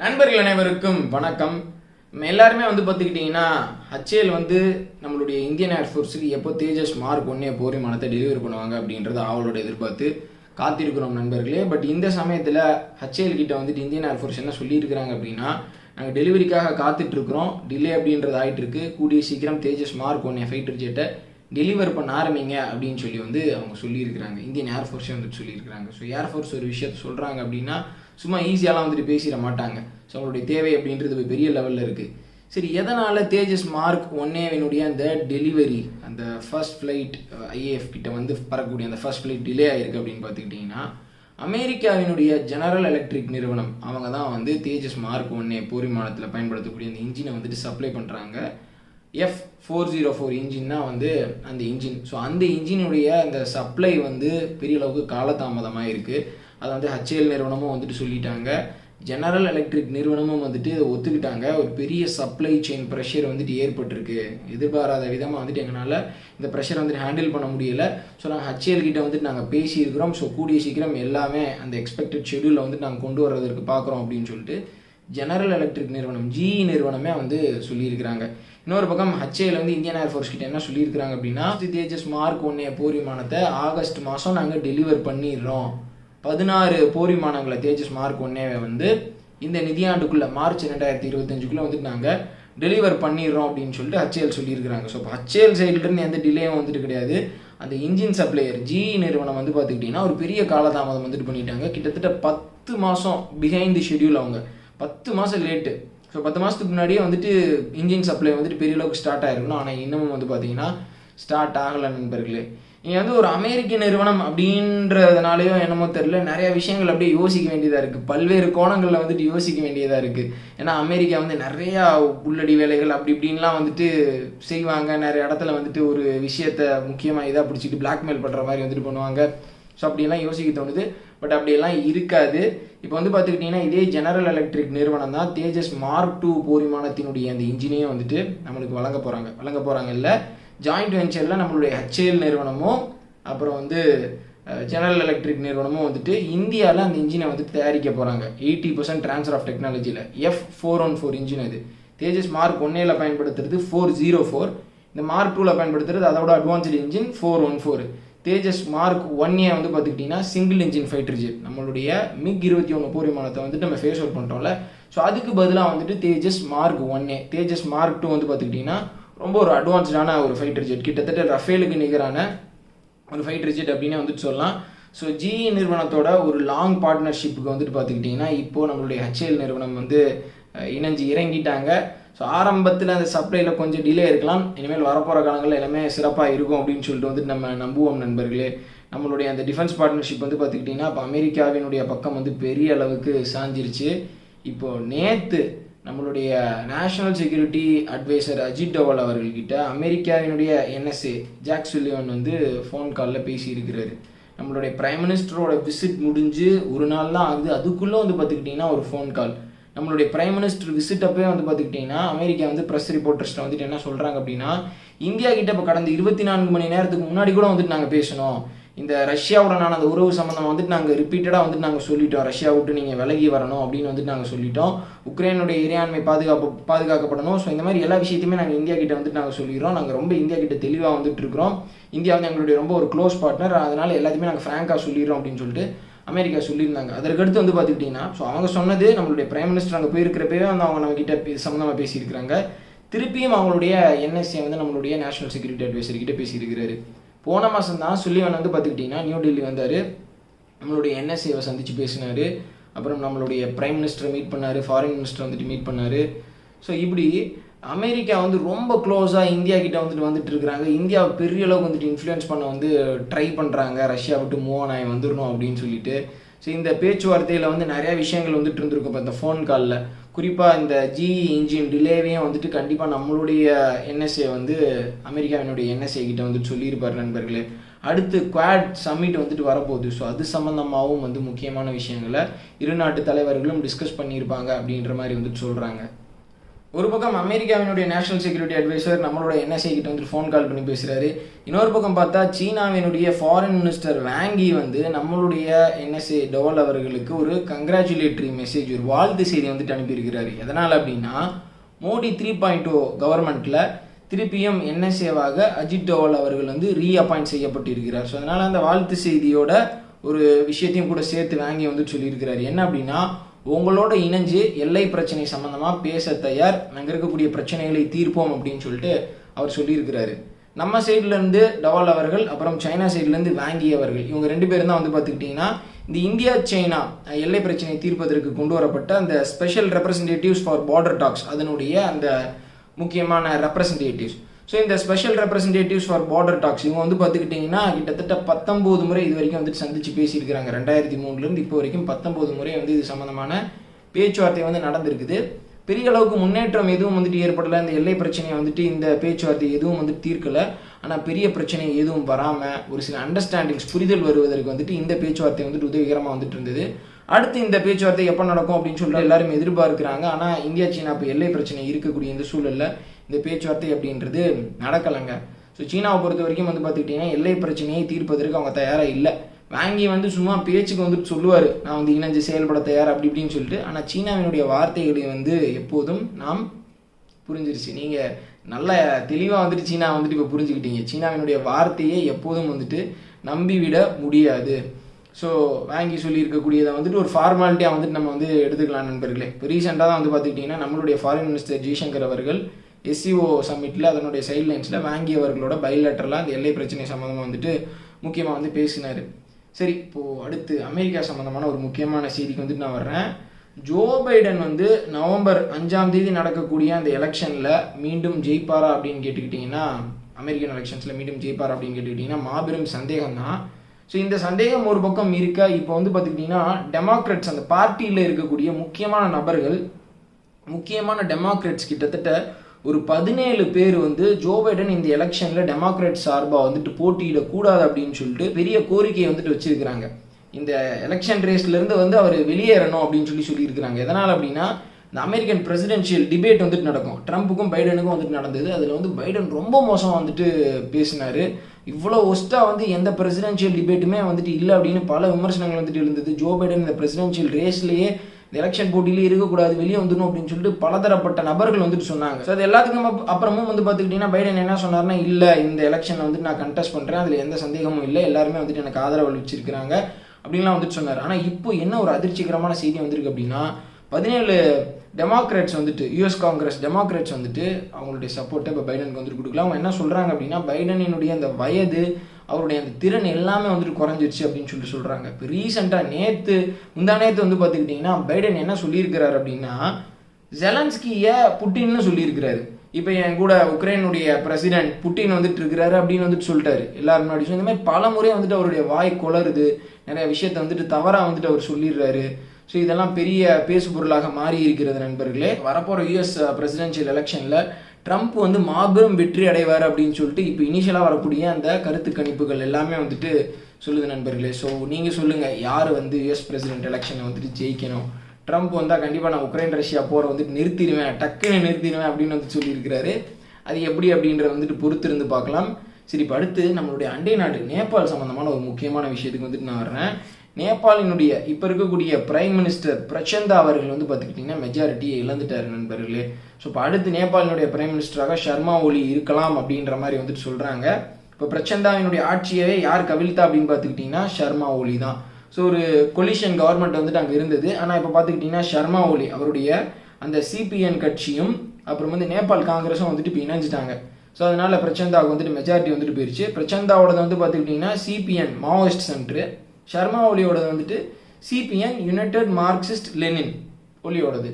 நண்பர்கள் அனைவருக்கும் வணக்கம். எல்லாருமே வந்து பார்த்துக்கிட்டிங்கன்னா ஹச்ஏல் வந்து நம்மளுடைய இந்தியன் ஏர்ஃபோர்ஸுக்கு எப்போ தேஜஸ் மார்க் ஒன்னே போர் விமானத்தை டெலிவரி பண்ணுவாங்க அப்படின்றத அவளோட எதிர்பார்த்து காத்திருக்கிறோம் நண்பர்களே. பட் இந்த சமயத்தில் ஹச்ஏல் கிட்ட வந்துட்டு இந்தியன் ஏர்ஃபோர்ஸ் என்ன சொல்லியிருக்கிறாங்க அப்படின்னா நாங்கள் டெலிவரிக்காக காத்துட்ருக்குறோம். டிலே அப்படின்றது ஆயிட்டு இருக்கு கூடிய சீக்கிரம் தேஜஸ் மார்க் ஒன்னே ஃபைட்டர் ஜெட்டை டெலிவர் பண்ண ஆரம்பிங்க அப்படின்னு சொல்லி வந்து அவங்க சொல்லியிருக்கிறாங்க. இந்தியன் ஏர்ஃபோர்ஸே வந்துட்டு சொல்லியிருக்கிறாங்க. ஸோ ஏர்ஃபோர்ஸ் ஒரு விஷயத்த சொல்கிறாங்க அப்படின்னா சும்மா ஈஸியாலாம் வந்துட்டு பேசிட மாட்டாங்க. ஸோ அவங்களுடைய தேவை அப்படின்றது இப்ப பெரிய லெவலில் இருக்குது சரி எதனால் தேஜஸ் மார்க் ஒன்னேவினுடைய அந்த டெலிவரி அந்த ஃபர்ஸ்ட் ஃப்ளைட் ஐஏஎஃப் கிட்ட வந்து பறக்கக்கூடிய அந்த ஃபர்ஸ்ட் ஃப்ளைட் டிலே ஆயிருக்கு அப்படின்னு பார்த்துக்கிட்டிங்கன்னா அமெரிக்காவினுடைய ஜெனரல் எலக்ட்ரிக் நிறுவனம் அவங்க தான் வந்து தேஜஸ் மார்க் ஒன்னே போர்விமானத்தில் பயன்படுத்தக்கூடிய அந்த இன்ஜினை வந்துட்டு சப்ளை பண்ணுறாங்க F four zero four engine தான் வந்து அந்த இன்ஜின் ஸோ அந்த இன்ஜினுடைய அந்த சப்ளை வந்து பெரிய அளவுக்கு காலதாமதமாக இருக்குது அதை வந்து ஹச்ஏஎல் நிறுவனமும் வந்துட்டு சொல்லிட்டாங்க. ஜெனரல் எலக்ட்ரிக் நிறுவனமும் வந்துட்டு இதை ஒத்துக்கிட்டாங்க. ஒரு பெரிய சப்ளை செயின் ப்ரெஷர் வந்துட்டு ஏற்பட்டிருக்கு. எதிர்பாராத விதமாக வந்துட்டு எங்களால் இந்த ப்ரெஷரை வந்துட்டு ஹேண்டில் பண்ண முடியலை. ஸோ நாங்கள் ஹச்ஏஎல் கிட்ட வந்துட்டு நாங்கள் பேசியிருக்கிறோம். ஸோ கூடிய சீக்கிரம் எல்லாமே அந்த எக்ஸ்பெக்டட் ஷெடியூலில் வந்துட்டு நாங்கள் கொண்டு வர்றதற்கு பார்க்குறோம் அப்படின்னு சொல்லிட்டு ஜெனரல் எலக்ட்ரிக் நிறுவனம் ஜிஇ நிறுவனமே வந்து சொல்லியிருக்கிறாங்க. இன்னொரு பக்கம் ஹச்ஏல வந்து இந்தியன் ஏர்ஃபோர்ஸ் கிட்ட என்ன சொல்லியிருக்கிறாங்க அப்படின்னா தேஜஸ் மார்க் ஒன்னே போர் விமானத்தை ஆகஸ்ட் மாதம் நாங்கள் டெலிவர் பண்ணிடுறோம். பதினாறு போர் விமானங்களை தேஜஸ் மார்க் ஒன்னேவை வந்து இந்த நிதியாண்டுக்குள்ளே மார்ச் ரெண்டாயிரத்தி இருபத்தஞ்சுக்குள்ளே வந்துட்டு நாங்கள் டெலிவர் பண்ணிடுறோம் அப்படின்னு சொல்லிட்டு ஹச்ஏஎல் சொல்லியிருக்கிறாங்க. ஸோ இப்போ ஹச்ஏஎல் சைட்லேருந்து எந்த டிலேயும் வந்துட்டு கிடையாது. அந்த இன்ஜின் சப்ளையர் ஜிஇ நிறுவனம் வந்து பார்த்துக்கிட்டிங்கன்னா ஒரு பெரிய காலதாமதம் வந்துட்டு பண்ணிட்டாங்க. கிட்டத்தட்ட பத்து மாதம் பிஹைண்ட் தி ஷெடியூல் அவங்க. பத்து மாதம் லேட்டு ஸோ பத்து மாதத்துக்கு முன்னாடியே வந்துட்டு இன்ஜின் சப்ளை வந்துட்டு பெரிய அளவுக்கு ஸ்டார்ட் ஆயிருக்கணும். ஆனால் இன்னமும் வந்து பார்த்தீங்கன்னா ஸ்டார்ட் ஆகலை நண்பர்களே. நீங்கள் வந்து ஒரு அமெரிக்க நிறுவனம் அப்படின்றதுனாலையோ என்னமோ தெரில நிறையா விஷயங்கள் அப்படியே யோசிக்க வேண்டியதாக இருக்குது பல்வேறு கோணங்களில் வந்துட்டு யோசிக்க வேண்டியதாக இருக்குது ஏன்னா அமெரிக்கா வந்து நிறையா உள்ளடி வேலைகள் அப்படி இப்படின்லாம் வந்துட்டு செய்வாங்க. நிறைய இடத்துல வந்துட்டு ஒரு விஷயத்த முக்கியமாக இதாக பிடிச்சிட்டு பிளாக்மெயில் பண்ணுற மாதிரி வந்துட்டு பண்ணுவாங்க. ஸோ அப்படியெல்லாம் யோசிக்க தோணுது. பட் அப்படியெல்லாம் இருக்காது. இப்போ வந்து பார்த்துக்கிட்டிங்கன்னா இதே ஜெனரல் எலக்ட்ரிக் நிறுவனம் தான் தேஜஸ் மார்க் டூ போர் விமானத்தினுடைய அந்த இன்ஜினையும் வந்துட்டு நம்மளுக்கு வழங்க போகிறாங்க வழங்க போகிறாங்க இல்லை? ஜாயிண்ட் வெஞ்சரில் நம்மளுடைய ஹெச்ஏஎல் நிறுவனமும் அப்புறம் வந்து ஜெனரல் எலக்ட்ரிக் நிறுவனமும் வந்துட்டு இந்தியாவில் அந்த இன்ஜினை வந்து தயாரிக்க போகிறாங்க எயிட்டி பர்சன்ட் ட்ரான்ஸ்ஃபர் ஆஃப் டெக்னாலஜியில் F four one four engine அது தேஜஸ் மார்க் ஒன்னேல பயன்படுத்துறது ஃபோர் ஜீரோ ஃபோர் இந்த மார்க் டூவில் பயன்படுத்துறது அதோட advanced engine four one four Tejas mark one A வந்து பார்த்துக்கிட்டிங்கன்னா சிங்கிள் இன்ஜின் ஃபைட்டர் ஜெட் நம்மளுடைய மிக் இருபத்தி ஒன்று போர் விமானத்தை வந்துட்டு நம்ம ஃபேஸ் அவுட் பண்ணிட்டோம்ல. ஸோ அதுக்கு பதிலாக வந்துட்டு Tejas mark one A Tejas mark two வந்து பார்த்துக்கிட்டிங்கன்னா ரொம்ப ஒரு அட்வான்ஸ்டான ஒரு ஃபைட்டர் ஜெட் கிட்டத்தட்ட ரஃபேலுக்கு நிகரான ஒரு ஃபைட்டர் ஜெட் அப்படின்னே வந்துட்டு சொல்லலாம். ஸோ ஜிஇ நிறுவனத்தோட ஒரு லாங் பார்ட்னர்ஷிப்புக்கு வந்துட்டு பார்த்துக்கிட்டிங்கன்னா இப்போது நம்மளுடைய ஹெச்ஏஎல் நிறுவனம் வந்து இணைஞ்சு இறங்கிட்டாங்க. ஸோ ஆரம்பத்தில் அந்த சப்ளையில் கொஞ்சம் டிலே இருக்கலாம். இனிமேல் வரப்போகிற காலங்களில் எல்லாமே சிறப்பாக இருக்கும் அப்படின்னு சொல்லிட்டு வந்துட்டு நம்ம நம்புவோம் நண்பர்களே. நம்மளுடைய அந்த டிஃபென்ஸ் பார்ட்னர்ஷிப் வந்து பார்த்துக்கிட்டிங்கன்னா இப்போ அமெரிக்காவினுடைய பக்கம் வந்து பெரிய அளவுக்கு சாஞ்சிருச்சு. இப்போது நேற்று நம்மளுடைய national security adviser Ajit Doval அவர்கள்கிட்ட அமெரிக்காவினுடைய என்எஸ்ஏ ஜாக் சுல்லிவன் வந்து ஃபோன் காலில் பேசியிருக்கிறாரு. நம்மளுடைய பிரைம் மினிஸ்டரோட விசிட் முடிஞ்சு ஒரு நாள் தான் ஆகுது. அதுக்குள்ளே வந்து பார்த்துக்கிட்டிங்கன்னா ஒரு ஃபோன் கால் நம்மளுடைய பிரைம் மினிஸ்டர் விசிட் அப்பவே வந்து பார்த்துக்கிட்டிங்கன்னா அமெரிக்கா வந்து ப்ரெஸ் ரிப்போர்ட்டர்ஸ்ட்டை வந்துட்டு என்ன சொல்கிறாங்க அப்படின்னா இந்தியா கிட்ட இப்போ கடந்த இருபத்தி நான்கு மணி நேரத்துக்கு முன்னாடி கூட வந்துட்டு நாங்கள் பேசணும் இந்த ரஷ்யாவுடனான அந்த உறவு சம்மந்தம் வந்துட்டு நாங்கள் ரிப்பீட்டடாக வந்துட்டு நாங்கள் சொல்லிட்டோம். ரஷ்யா விட்டு நீங்கள் விலகி வரணும் அப்படின்னு வந்துட்டு நாங்கள் சொல்லிட்டோம். உக்ரைனுடைய இறையாண்மை பாதுகாப்பு பாதுகாக்கப்படணும். ஸோ இந்த மாதிரி எல்லா விஷயத்தையுமே நாங்கள் இந்தியா கிட்ட வந்துட்டு நாங்கள் சொல்லிடுறோம். நாங்கள் ரொம்ப இந்தியா கிட்ட தெளிவாக வந்துட்டு இருக்கிறோம். இந்தியா வந்து எங்களுடைய ரொம்ப ஒரு க்ளோஸ் பார்ட்னர் அதனால எல்லாத்தையுமே நாங்கள் ஃப்ராங்காக சொல்லிடுறோம் அப்படின்னு சொல்லிட்டு அமெரிக்கா சொல்லியிருந்தாங்க. அதற்கடுத்து வந்து பார்த்துக்கிட்டிங்கன்னா ஸோ அவங்க சொன்னது நம்மளுடைய பிரைம் மினிஸ்டர் அங்கே போயிருக்கிறப்பவே வந்து அவங்க நம்ம சம்மந்தமாக பேசியிருக்கிறாங்க. திருப்பியும் அவங்களுடைய என்எஸ்ஏ வந்து நம்மளுடைய நேஷனல் செக்யூரிட்டி அட்வைசர் கிட்ட பேசியிருக்கிறாரு. போன மாதம் தான் சுல்லிவன் வந்து பார்த்துக்கிட்டிங்கன்னா நியூ டெல்லி வந்தார். நம்மளுடைய என்எஸ்ஏவை சந்தித்து பேசினார். அப்புறம் நம்மளுடைய ப்ரைம் மினிஸ்டரை மீட் பண்ணார் ஃபாரின் மினிஸ்டர் வந்துட்டு மீட் பண்ணார். ஸோ இப்படி அமெரிக்கா வந்து ரொம்ப க்ளோஸாக இந்தியா கிட்ட வந்துட்டு வந்துட்டு இருக்கிறாங்க. இந்தியா பெரிய அளவுக்கு வந்துட்டு இன்ஃப்ளூயன்ஸ் பண்ண வந்து ட்ரை பண்ணுறாங்க ரஷ்யா விட்டு மூவ் ஆன் ஆகி வந்துடணும் அப்படின்னு சொல்லிட்டு. ஸோ இந்த பேச்சுவார்த்தையில் வந்து நிறையா விஷயங்கள் வந்துட்டு இருந்திருக்கும். இப்போ இந்த ஃபோன் காலில் குறிப்பாக இந்த ஜிஇ இன்ஜின் டிலேவையும் வந்துட்டு கண்டிப்பாக நம்மளுடைய என்எஸ்ஏ வந்து அமெரிக்காவினுடைய என்எஸ்ஏ கிட்ட வந்துட்டு சொல்லியிருப்பார் நண்பர்களே. அடுத்து குவாட் சம்மிட் வந்துட்டு வரப்போகுது. ஸோ அது சம்மந்தமாகவும் வந்து முக்கியமான விஷயங்களை இரு நாட்டு தலைவர்களும் டிஸ்கஸ் பண்ணியிருப்பாங்க அப்படின்ற மாதிரி வந்துட்டு சொல்கிறாங்க ஒரு பக்கம் அமெரிக்காவினுடைய நேஷனல் செக்யூரிட்டி அட்வைசர் நம்மளோட என்எஸ்ஐ கிட்ட வந்து ஃபோன் கால் பண்ணி பேசுகிறாரு இன்னொரு பக்கம் பார்த்தா சீனாவினுடைய ஃபாரின் மினிஸ்டர் வாங்கி வந்து நம்மளுடைய என்எஸ்ஏ டோவல் அவர்களுக்கு ஒரு கங்க்ராச்சுலேட்டரி மெசேஜ் ஒரு வாழ்த்து செய்தி வந்துட்டு அனுப்பியிருக்கிறாரு. எதனால் அப்படின்னா மோடி த்ரீ பாயிண்ட் ஓ கவர்மெண்ட்டில் திருப்பியும் என்எஸ்ஏவாக அஜித் டோவல் அவர்கள் வந்து ரீஅப்பாயிண்ட் செய்யப்பட்டிருக்கிறார். ஸோ அதனால் அந்த வாழ்த்து செய்தியோட ஒரு விஷயத்தையும் கூட சேர்த்து வாங்கி வந்து சொல்லியிருக்கிறார். என்ன அப்படின்னா உங்களோட இணைஞ்சு எல்லை பிரச்சனை சம்பந்தமாக பேச தயார் அங்கே இருக்கக்கூடிய பிரச்சனைகளை தீர்ப்போம் அப்படின்னு சொல்லிட்டு அவர் சொல்லியிருக்கிறாரு. நம்ம சைட்லேருந்து டவால் அவர்கள் அப்புறம் சைனா சைட்லேருந்து வாங்கியவர்கள் இவங்க ரெண்டு பேரும் தான் வந்து பார்த்துக்கிட்டிங்கன்னா இந்த இந்தியா சைனா எல்லை பிரச்சனையை தீர்ப்பதற்கு கொண்டு வரப்பட்ட அந்த special representatives for border talks அதனுடைய அந்த முக்கியமான ரெப்ரசன்டேட்டிவ்ஸ் ஸோ இந்த special representatives for border talks இவங்க வந்து பார்த்துக்கிட்டிங்கன்னா கிட்டத்தட்ட பத்தொம்போது முறை இது வரைக்கும் வந்துட்டு சந்திச்சு பேசியிருக்கிறாங்க. ரெண்டாயிரத்தி மூணுலேருந்து இப்போ வரைக்கும் பத்தொம்போது முறை வந்து இது சம்மந்தமான பேச்சுவார்த்தை வந்து நடந்திருக்குது. பெரிய அளவுக்கு முன்னேற்றம் எதுவும் வந்துட்டு ஏற்படலை. இந்த எல்லை பிரச்சனையை வந்துட்டு இந்த பேச்சுவார்த்தை எதுவும் வந்துட்டு தீர்க்கலை. ஆனால் பெரிய பிரச்சனை எதுவும் வராமல் ஒரு சில அண்டர்ஸ்டாண்டிங்ஸ் புரிதல் வருவதற்கு வந்துட்டு இந்த பேச்சுவார்த்தை வந்துட்டு உதவிகரமாக வந்துட்டு இருந்தது. அடுத்து இந்த பேச்சுவார்த்தை எப்போ நடக்கும் அப்படின்னு சொல்லிட்டு எல்லாரும் எதிர்பார்க்குறாங்க. ஆனால் இந்தியா சீனா இப்போ எல்லை பிரச்சனை இருக்கக்கூடிய இந்த சூழலில் இந்த பேச்சுவார்த்தை அப்படின்றது நடக்கலைங்க. ஸோ சீனாவை பொறுத்த வரைக்கும் வந்து பார்த்துக்கிட்டிங்கன்னா எல்லை பிரச்சனையை தீர்ப்பதற்கு அவங்க தயாராக இல்லை. வாங்கி வந்து சும்மா பேச்சுக்கு வந்துட்டு சொல்லுவார். நான் வந்து இணைஞ்சு செயல்பட தயார் அப்படி இப்படின்னு சொல்லிட்டு. ஆனால் சீனாவினுடைய வார்த்தைகளை வந்து எப்போதும் நாம் புரிஞ்சிருச்சு. நீங்கள் நல்ல தெளிவாக வந்துட்டு சீனா வந்துட்டு இப்போ புரிஞ்சுக்கிட்டீங்க. சீனாவினுடைய வார்த்தையை எப்போதும் வந்துட்டு நம்பிவிட முடியாது. ஸோ வாங்கி சொல்லியிருக்கக்கூடியதை வந்துட்டு ஒரு ஃபார்மாலிட்டியாக வந்துட்டு நம்ம வந்து எடுத்துக்கலாம் நண்பர்களே. இப்போ ரீசெண்டாக தான் வந்து பார்த்துக்கிட்டிங்கன்னா நம்மளுடைய ஃபாரின் மினிஸ்டர் ஜெய்சங்கர் அவர்கள் எஸ்சிஓ சம்மிட்டில் அதனுடைய சைட்லைன்ஸில் வாங்கியவர்களோட பைலேட்டரலாக அந்த எல்லை பிரச்சனை சம்மந்தமாக வந்துட்டு முக்கியமாக வந்து பேசினார். சரி இப்போது அடுத்து அமெரிக்கா சம்மந்தமான ஒரு முக்கியமான செய்திக்கு வந்துட்டு நான் வர்றேன். ஜோ பைடன் வந்து நவம்பர் அஞ்சாம் தேதி நடக்கக்கூடிய அந்த எலெக்ஷனில் மீண்டும் ஜெயிப்பாரா அப்படின்னு கேட்டுக்கிட்டிங்கன்னா அமெரிக்கன் எலெக்ஷன்ஸில் மீண்டும் ஜெயிப்பாரா அப்படின்னு கேட்டுக்கிட்டிங்கன்னா மாபெரும் சந்தேகம் தான் ஸோ இந்த சந்தேகம் ஒரு பக்கம் இருக்க இப்போ வந்து பார்த்துக்கிட்டிங்கன்னா டெமோக்ரட்ஸ் அந்த பார்ட்டியில் இருக்கக்கூடிய முக்கியமான நபர்கள் முக்கியமான டெமோக்ரட்ஸ் கிட்டத்தட்ட ஒரு பதினேழு பேர் வந்து ஜோ பைடன் இந்த எலெக்ஷனில் டெமோக்ராட் சார்பாக வந்துட்டு போட்டியிடக்கூடாது அப்படின்னு சொல்லிட்டு பெரிய கோரிக்கையை வந்துட்டு வச்சிருக்கிறாங்க. இந்த எலெக்ஷன் ரேஸ்லேருந்து வந்து அவர் வெளியேறணும் அப்படின்னு சொல்லி சொல்லியிருக்கிறாங்க. எதனால் அப்படின்னா இந்த அமெரிக்கன் பிரசிடென்ஷியல் டிபேட் வந்துட்டு நடக்கும். ட்ரம்ப்புக்கும் பைடனுக்கும் வந்துட்டு நடந்தது. அதில் வந்து பைடன் ரொம்ப மோசம் வந்துட்டு பேசினார். இவ்வளோ ஒஸ்ட்டாக வந்து எந்த பிரசிடென்ஷியல் டிபேட்டுமே வந்துட்டு இல்லை அப்படின்னு பல விமர்சனங்கள் வந்துட்டு இருந்தது. ஜோ பைடன் இந்த பிரசிடென்ஷியல் ரேஸ்லேயே இந்த எலெக்ஷன் போட்டியிலே இருக்கக்கூடாது வெளியே வந்துடணும் அப்படின்னு சொல்லிட்டு பலதரப்பட்ட நபர்கள் வந்துட்டு சொன்னாங்க. ஸோ அது எல்லாத்துக்கும் அப்புறமும் வந்து பார்த்துக்கிட்டிங்கன்னா பைடன் என்ன சொன்னார்னா இல்லை இந்த எலெக்ஷனை வந்துட்டு நான் கண்டெஸ்ட் பண்ணுறேன் அதில் எந்த சந்தேகமும் இல்லை. எல்லாருமே வந்துட்டு எனக்கு ஆதரவு அளிச்சிருக்கிறாங்க. அப்படின்லாம் வந்துட்டு சொன்னார். ஆனால் இப்போ என்ன ஒரு அதிர்ச்சிகரமான செய்தி வந்திருக்கு அப்படின்னா பதினேழு டெமோக்ராட்ஸ் வந்துட்டு யூஎஸ் காங்கிரஸ் டெமோக்ராட்ஸ் வந்துட்டு அவங்களுடைய சப்போர்ட்டை இப்போ பைடனுக்கு வந்துட்டு கொடுக்கல. அவங்க என்ன சொல்கிறாங்க அப்படின்னா பைடனினுடைய அந்த வயது அவருடைய அந்த திறன் எல்லாமே வந்துட்டு குறைஞ்சிருச்சு அப்படின்னு சொல்லி சொல்கிறாங்க இப்போ ரீசெண்டாக நேற்று முந்தா நேற்று வந்து பார்த்துக்கிட்டிங்கன்னா பைடன் என்ன சொல்லியிருக்கிறார் அப்படின்னா ஜெலன்ஸ்கியை புட்டின்னு சொல்லியிருக்கிறாரு. இப்போ என் கூட உக்ரைனுடைய பிரசிடென்ட் புட்டின் வந்துட்டு இருக்கிறாரு அப்படின்னு வந்துட்டு சொல்லிட்டாரு. எல்லாரும் முன்னாடி இந்த மாதிரி பல முறை வந்துட்டு அவருடைய வாய் குளருது நிறைய விஷயத்த வந்துட்டு தவறாக வந்துட்டு அவர் சொல்லிடுறாரு. ஸோ இதெல்லாம் பெரிய பேசு பொருளாக மாறி இருக்கிறது நண்பர்களே வரப்போகிற யூஎஸ் பிரசிடென்ஷியல் எலெக்ஷனில் ட்ரம்ப் வந்து மாபெரும் வெற்றி அடைவார் அப்படின்னு சொல்லிட்டு இப்போ இனிஷியலாக வரக்கூடிய அந்த கருத்து கணிப்புகள் எல்லாமே வந்துட்டு சொல்லுது நண்பர்களே. ஸோ நீங்கள் சொல்லுங்கள் யார் வந்து யூஎஸ் பிரசிடென்ட் எலெக்ஷனை வந்துட்டு ஜெயிக்கணும்? ட்ரம்ப் வந்தால் கண்டிப்பாக நான் உக்ரைன் ரஷ்யா போகிற வந்துட்டு நிறுத்திடுவேன் டக்குன்னு நிறுத்திடுவேன் அப்படின்னு வந்து சொல்லியிருக்கிறாரு. அது எப்படி அப்படின்றத வந்துட்டு பொறுத்திருந்து பார்க்கலாம். சரி இப்போ அடுத்து நம்மளுடைய அண்டை நாடு நேபாள் சம்மந்தமான ஒரு முக்கியமான விஷயத்துக்கு வந்துட்டு நான் வர்றேன். நேபாளினுடைய இப்போ இருக்கக்கூடிய பிரைம் மினிஸ்டர் பிரச்சந்தா அவர்கள் வந்து பார்த்துக்கிட்டிங்கன்னா மெஜாரிட்டியை இழந்துட்டார் நண்பர்களே. ஸோ இப்போ அடுத்து நேபாளினுடைய பிரைம் மினிஸ்டராக ஷர்மா ஒலி இருக்கலாம் அப்படின்ற மாதிரி வந்துட்டு சொல்கிறாங்க இப்போ பிரச்சந்தாவினுடைய ஆட்சியை யார் கவிழ்த்தா அப்படின்னு பார்த்துக்கிட்டிங்கன்னா ஷர்மா ஒலி தான். ஸோ ஒரு கொலிஷன் கவர்மெண்ட் வந்துட்டு அங்கே இருந்தது. ஆனால் இப்போ பார்த்துக்கிட்டிங்கன்னா ஷர்மா ஒலி அவருடைய அந்த சிபிஎன் கட்சியும் அப்புறம் வந்து நேபாள் காங்கிரஸும் வந்துட்டு இப்போ இணைஞ்சிட்டாங்க. ஸோ அதனால பிரச்சந்தாவுக்கு வந்துட்டு மெஜாரிட்டி வந்துட்டு போயிருச்சு. பிரச்சந்தாவோடது வந்து பார்த்துக்கிட்டிங்கன்னா சிபிஎன் மாவோயிஸ்ட் சென்ட்ரு. ஷர்மா ஒலியோடது வந்துட்டு சிபிஎன் யுனைடெட் மார்க்சிஸ்ட் லெனின் ஒலியோடது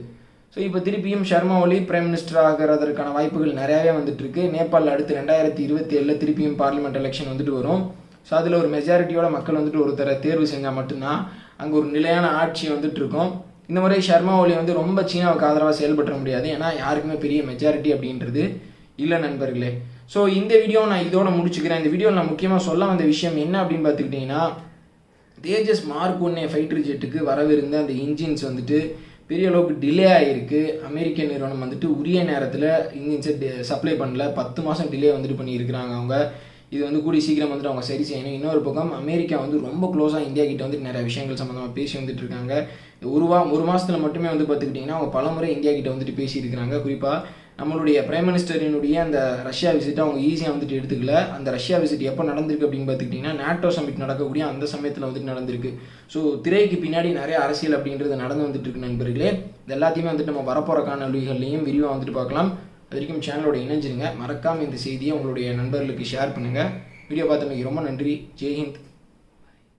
ஸோ இப்போ திருப்பியும் ஷர்மா ஒலி பிரைம் மினிஸ்டர் ஆகிறதற்கான வாய்ப்புகள் நிறையாவே வந்துட்டுருக்கு. நேபாளில் அடுத்து ரெண்டாயிரத்தி இருபத்தி ஏழில் திருப்பியும் பார்லிமெண்ட் எலெக்ஷன் வந்துட்டு வரும். ஸோ அதில் ஒரு மெஜாரிட்டியோட மக்கள் வந்துட்டு ஒருத்தரை தேர்வு செஞ்சால் மட்டும்தான் அங்கே ஒரு நிலையான ஆட்சி வந்துட்டு இருக்கும் இந்த முறை ஷர்மா ஒலி வந்து ரொம்ப சீனாவுக்கு ஆதரவாக செயல்பட முடியாது. ஏன்னா யாருக்குமே பெரிய மெஜாரிட்டி அப்படின்றது இல்லை நண்பர்களே. ஸோ இந்த வீடியோ நான் இதோட முடிச்சுக்கிறேன். இந்த வீடியோவில் நான் முக்கியமாக சொல்ல வந்த விஷயம் என்ன அப்படின்னு பார்த்துக்கிட்டிங்கன்னா தேஜஸ் மார்க் ஒன்னே ஃபைட்டர் ஜெட்டுக்கு வரவிருந்த அந்த இன்ஜின்ஸ் வந்துட்டு பெரிய அளவுக்கு டிலே ஆகிருக்கு அமெரிக்க நிறுவனம் வந்துட்டு உரிய நேரத்தில் இன்ஜின்ஸை சப்ளை பண்ணல. பத்து மாதம் டிலே வந்துட்டு பண்ணியிருக்கிறாங்க அவங்க. இது வந்து கூடி சீக்கிரம் வந்துட்டு அவங்க சரி செய்யணும். இன்னொரு பக்கம் அமெரிக்கா வந்து ரொம்ப க்ளோஸாக இந்தியா கிட்ட வந்துட்டு நிறைய விஷயங்கள் சம்மந்தமாக பேசி வந்துட்டு இருக்காங்க. ஒரு வா ஒரு மாதத்தில் மட்டுமே வந்து பார்த்துக்கிட்டிங்கன்னா அவங்க பலமுறை இந்தியா கிட்ட வந்துட்டு பேசியிருக்கிறாங்க. குறிப்பாக நம்மளுடைய பிரைம் மினிஸ்டரினுடைய அந்த ரஷ்யா விசிட்டை அவங்க ஈஸியாக வந்துட்டு எடுத்துக்கல. அந்த ரஷ்யா விசிட் எப்போ நடந்திருக்கு அப்படின்னு பார்த்துக்கிட்டிங்கன்னா நேட்டோ சமிட் நடக்கக்கூடிய அந்த சமயத்தில் வந்துட்டு நடந்திருக்கு. ஸோ திரைக்கு பின்னாடி நிறைய அரசியல் அப்படின்றது நடந்து வந்துட்டு இருக்கு நண்பர்களே. இது எல்லாத்தையுமே வந்துட்டு நம்ம வரப்போகிற காணொலிகள்லையும் விரிவாக வந்துட்டு பார்க்கலாம். அது வரைக்கும் சேனலோட இணைஞ்சிருங்க. மறக்காமல் இந்த செய்தியை உங்களுடைய நண்பர்களுக்கு ஷேர் பண்ணுங்கள் வீடியோ பார்த்தமைக்கு ரொம்ப நன்றி. ஜெய்ஹிந்த்